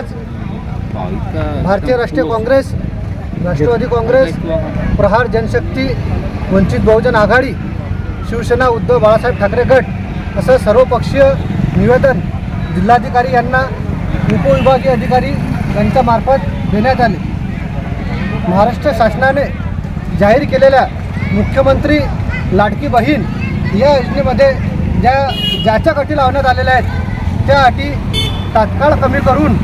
आज भारतीय राष्ट्रीय काँग्रेस राष्ट्रवादी काँग्रेस प्रहार जनशक्ती वंचित बहुजन आघाडी शिवसेना उद्धव बाळासाहेब ठाकरे गट असं सर्वपक्षीय निवेदन जिल्हाधिकारी यांना उपविभागीय अधिकारी यांच्या मार्फत देण्यात आले. महाराष्ट्र शासनाने जाहीर केलेल्या मुख्यमंत्री लाडकी बहीण या योजनेमध्ये ज्या ज्याच्या अटी लावण्यात आलेल्या आहेत त्या अटी तात्काळ कमी करून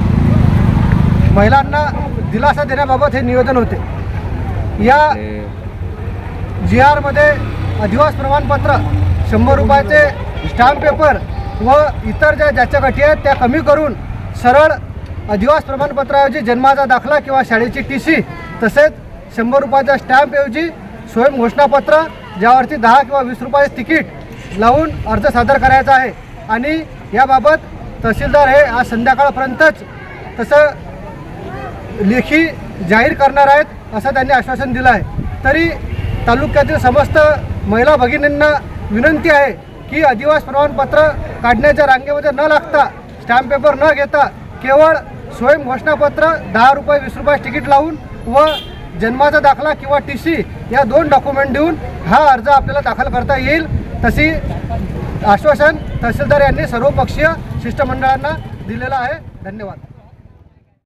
महिलांना दिलासा देण्याबाबत हे निवेदन होते. या जी आरमध्ये अधिवास प्रमाणपत्र शंभर रुपयाचे स्टॅम्प पेपर व इतर ज्या ज्याच्या गटी आहेत त्या कमी करून सरळ अधिवास प्रमाणपत्राऐवजी जन्माचा दाखला किंवा शाळेची टी सी तसेच शंभर रुपयाच्या स्टॅम्पऐवजी स्वयं घोषणापत्र ज्यावरती दहा किंवा वीस रुपयाचे तिकीट लावून अर्ज सादर करायचा आहे. आणि याबाबत तहसीलदार हे आज संध्याकाळपर्यंतच तसं लेखी जाहीर करणार आहेत असं त्यांनी आश्वासन दिलं आहे. तरी तालुक्यातील समस्त महिला भगिनींना विनंती आहे की अधिवास प्रमाणपत्र काढण्याच्या रांगेमध्ये न लागता स्टॅम्प पेपर न घेता केवळ स्वयं घोषणापत्र दहा रुपये वीस रुपये तिकीट लावून व जन्माचा दाखला किंवा टी सी या दोन डॉक्युमेंट देऊन हा अर्ज आपल्याला दाखल करता येईल. तशी आश्वासन तहसीलदार यांनी सर्वपक्षीय शिष्टमंडळांना दिलेलं आहे. धन्यवाद.